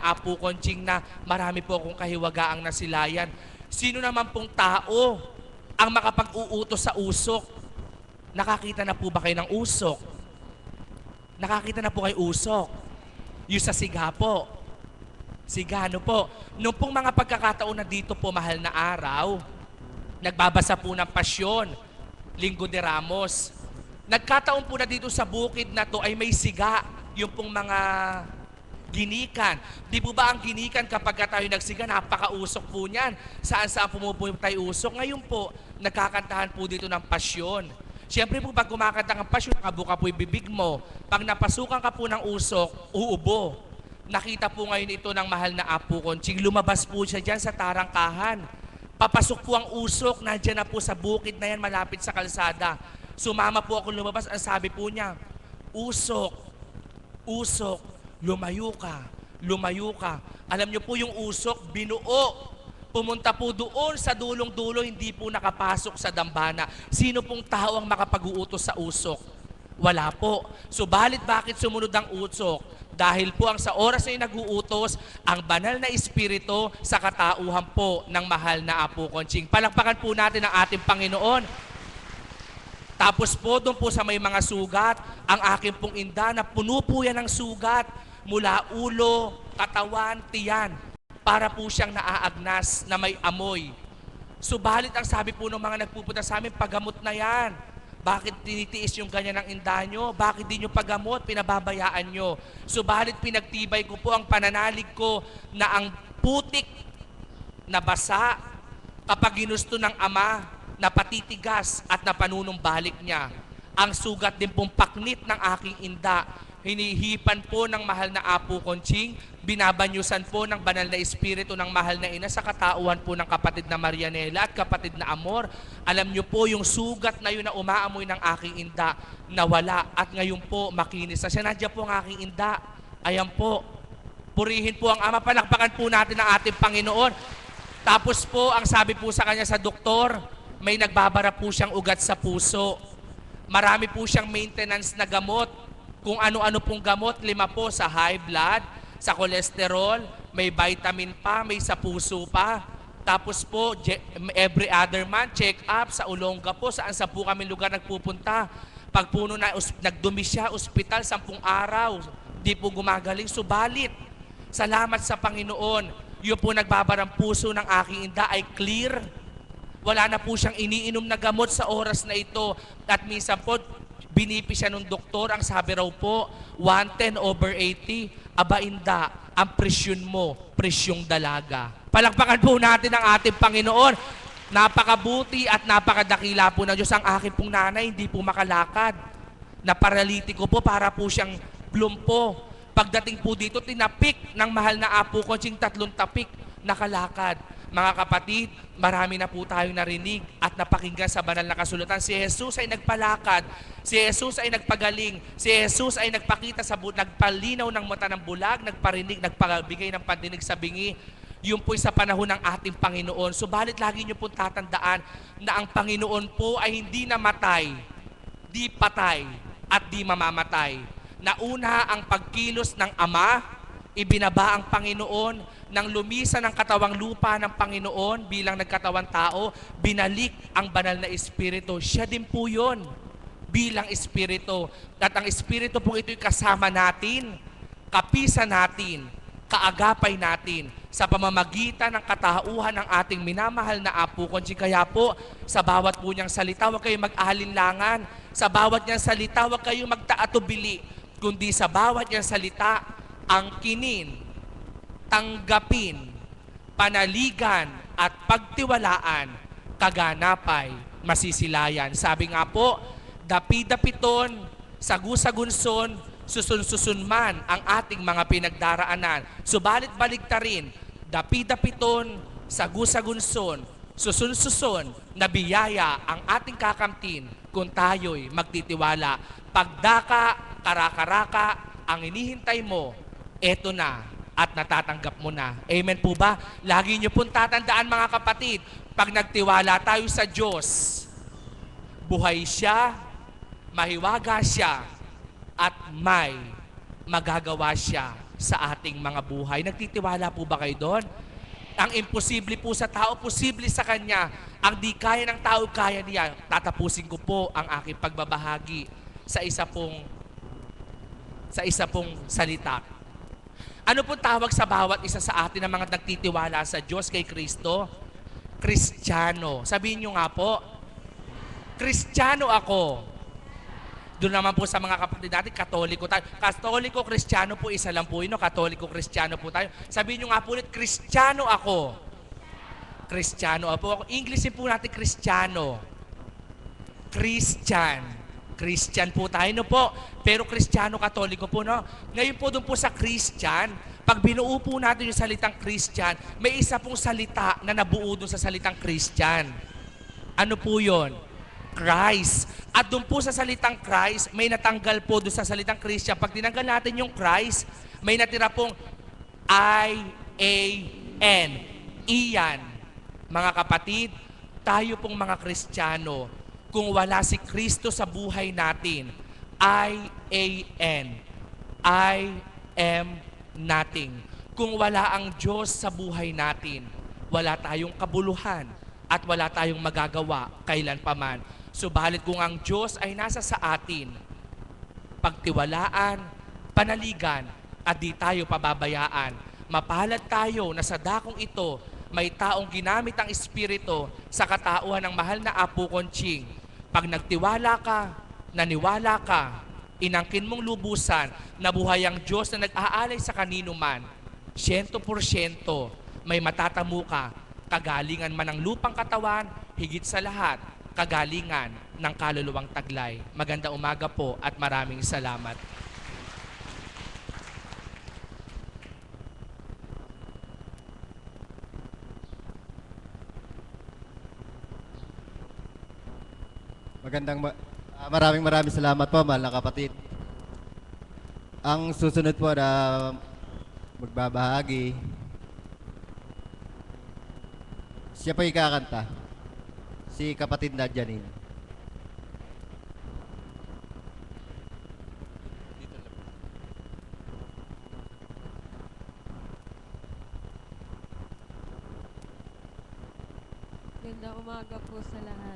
Apo Konching na marami po akong kahiwagaang nasilayan. Sino naman pong tao ang makapag-uutos sa usok? Nakakita na po ba kayo ng usok? Nakakita na po kayo usok? Yung sa siga po. Siga, ano po? Nung pong mga pagkakataon na dito po, mahal na araw, nagbabasa po ng pasyon, Linggo de Ramos. Nagkataon po na dito sa bukid na to ay may siga, yung pong mga ginikan. Di po ba ang ginikan kapag tayo nagsiga, napakausok po niyan. Saan saan pumupunta tayo usok. Ngayon po, nagkakantahan po dito ng pasyon. Siyempre po, pag kumakanta ng pasyon, nakabuka po yung bibig mo. Pag napasukan ka po ng usok, uubo. Nakita po ngayon ito ng mahal na Apo Konching. Lumabas po siya dyan sa tarangkahan. Papasok po ang usok, nandiyan na po sa bukid na yan, malapit sa kalsada. Sumama po ako lumabas, ang sabi po niya, usok, usok, lumayo ka, lumayo ka. Alam niyo po yung usok, binuo. Pumunta po doon sa dulong-dulo, hindi po nakapasok sa dambana. Sino pong tao ang makapag-uutos sa usok? Wala po. Subalit bakit sumunod ang usok? Dahil po ang sa oras na nag-uutos, ang banal na espiritu sa katauhan po ng mahal na Apo Konching. Palakpakan po natin ang ating Panginoon. Tapos po, doon po sa may mga sugat, ang aking pong inda na puno po yan ng sugat mula ulo, katawan, tiyan, para po siyang naaagnas na may amoy. Subalit ang sabi po ng mga nagpupunta sa amin, pagamot na yan. Bakit tinitiis yung ganyan ng inda nyo? Bakit di nyo pagamot? Pinababayaan nyo. Subalit pinagtibay ko po ang pananalig ko na ang putik na basa kapag ginusto ng ama na patitigas at na panunumbalik niya. Ang sugat din pong paknit ng aking inda, hinihipan po ng mahal na Apo Konching, binabanyusan po ng banal na espiritu ng mahal na ina sa katauhan po ng kapatid na Marianela at kapatid na Amor. Alam niyo po yung sugat na yun na umaamoy ng aking inda, nawala at ngayon po makinis na siya. Nandiyan po ang aking inda. Ayan po. Purihin po ang ama. Palakpakan po natin ang ating Panginoon. Tapos po, ang sabi po sa kanya sa doktor, may nagbabara po siyang ugat sa puso. Marami po siyang maintenance na gamot. Kung ano-ano pong gamot, lima po sa high blood, sa cholesterol, may vitamin pa, may sa puso pa. Tapos po, every other month, check up sa Olonga po, saan sa po kami lugar nagpupunta. Pag puno na, us- nagdumi siya, ospital, sampung araw, di po gumagaling, subalit. Salamat sa Panginoon. Yung po nagbabarang puso ng aking inda ay clear. Wala na po siyang iniinom na gamot sa oras na ito. At minsan po, binipi siya ng doktor. Ang sabi raw po, 110 over 80. Aba inda, ang presyon mo, presyong dalaga. Palakpakan po natin ang ating Panginoon. Napakabuti at napakadakila po ng Diyos. Ang aking pong nanay, hindi po makalakad. Na paralitiko po, para po siyang plumpo. Pagdating po dito, tinapik ng mahal na apo ko, sing tatlong tapik, nakalakad. Mga kapatid, marami na po tayong narinig at napakinggan sa banal na kasulatan. Si Jesus ay nagpalakad, si Jesus ay nagpagaling, si Jesus ay nagpakita sa bu- nagpalinaw ng mata ng bulag, nagparinig, nagpabigay ng pandinig sa bingi. Yun po'y sa panahon ng ating Panginoon. Subalit lagi niyo pong tatandaan na ang Panginoon po ay hindi namatay, di patay, at di mamamatay. Nauna ang pagkilos ng Ama, ibinaba ang Panginoon, nang lumisa ng katawang lupa ng Panginoon bilang nagkatawang tao, binalik ang banal na Espiritu. Siya din po yun bilang Espiritu. At ang Espiritu po ito'y kasama natin, kapisa natin, kaagapay natin sa pamamagitan ng katauhan ng ating minamahal na Apo Konsi. Kaya po, sa bawat po niyang salita, huwag kayong mag-alinlangan. Sa bawat niyang salita, huwag kayong magtaatubili. Kundi sa bawat niyang salita, angkinin, tanggapin, panaligan at pagtiwalaan, kaganapay, masisilayan. Sabi nga po, dapi-dapiton, sagusagunson, susun-susun man ang ating mga pinagdaraanan. Subalit baligtarin, dapi-dapiton, sagusagunson, susun-susun, ang ating kakamtin kung tayo'y magtitiwala. Pagdaka, karaka-raka, ang inihintay mo, eto na at natatanggap mo na. Amen po ba? Lagi niyo pong tatandaan mga kapatid, pag nagtiwala tayo sa Diyos, buhay siya, mahiwaga siya, at may magagawa siya sa ating mga buhay. Nagtitiwala po ba kayo doon? Ang imposible po sa tao, posible sa Kanya. Ang di kaya ng tao, kaya niya. Tatapusin ko po ang aking pagbabahagi sa isa pong sa isa pong salita. Ano po tawag sa bawat isa sa atin ng mga nagtitiwala sa Diyos kay Kristo? Kristiyano. Sabihin nyo nga po, Kristiyano ako. Doon naman po sa mga kapatid natin, katoliko tayo. Katoliko, kristyano po, isa lang po yun. Katoliko, kristyano po tayo. Sabihin nyo nga po ulit, kristyano ako. Kristyano ako. ako. Englishin po natin, kristyano. Christian. Christian po tayo, no po. Pero kristyano, katoliko po, no? Ngayon po doon po sa Christian, pag binuo po natin yung salitang Christian, may isa pong salita na nabuo doon sa salitang Christian. Ano po yon? Christ. At doon po sa salitang Christ, may natanggal po doon sa salitang Christian. Pag tinanggal natin yung Christ, may natira pong I-A-N. Iyan. Mga kapatid, tayo pong mga Kristiyano, kung wala si Kristo sa buhay natin, I-A-N. I am nothing. Kung wala ang Diyos sa buhay natin, wala tayong kabuluhan at wala tayong magagawa kailan paman. Subalit kung ang Diyos ay nasa sa atin, pagtiwalaan, panaligan, at di tayo pababayaan. Mapalad tayo na sa dakong ito, may taong ginamit ang Espiritu sa katauhan ng mahal na Apo Konching. Pag nagtiwala ka, naniwala ka, inangkin mong lubusan na buhay ang Diyos na nag-aalay sa kanino man, 100% may matatamo ka, kagalingan man ng lupang katawan, higit sa lahat, kagalingan ng kaluluwang taglay. Maganda umaga po at maraming salamat. Magandang ma- ah, maraming maraming salamat po, mahal na kapatid. Ang susunod po na magbabahagi, siya po ikakanta. Si kapatid na Janine. Gandang umaga po sa lahat.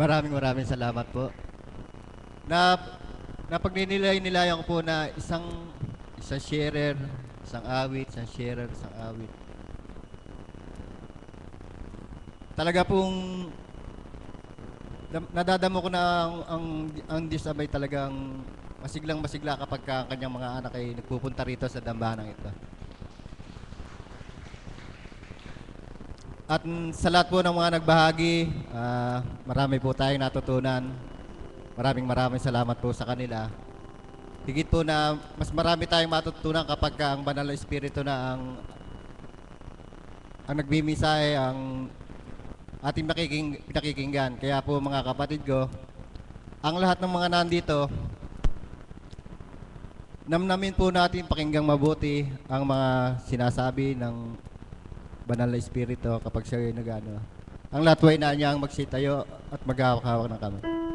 Maraming maraming salamat po. Na napagninilay-nilayan ko po na isang isang sharer, isang awit, isang sharer, isang awit. Talaga pong nadadamo ko na ang, ang, ang Diyos abay talagang masiglang masigla kapag ka ang kanyang mga anak ay nagpupunta rito sa dambanang ito. At sa lahat po ng mga nagbahagi, ah, marami po tayong natutunan. Maraming maraming salamat po sa kanila. Higit po na mas marami tayong matutunan kapag ka ang banal na espiritu na ang ang nagbimisahe ang ating nakiking, pinakikinggan. Kaya po mga kapatid ko, ang lahat ng mga nandito, namnamin po natin pakinggang mabuti ang mga sinasabi ng banal na espiritu kapag siya ay nagano. Ang lahat po ay na niyang magsitayo at maghawak-hawak ng kamay.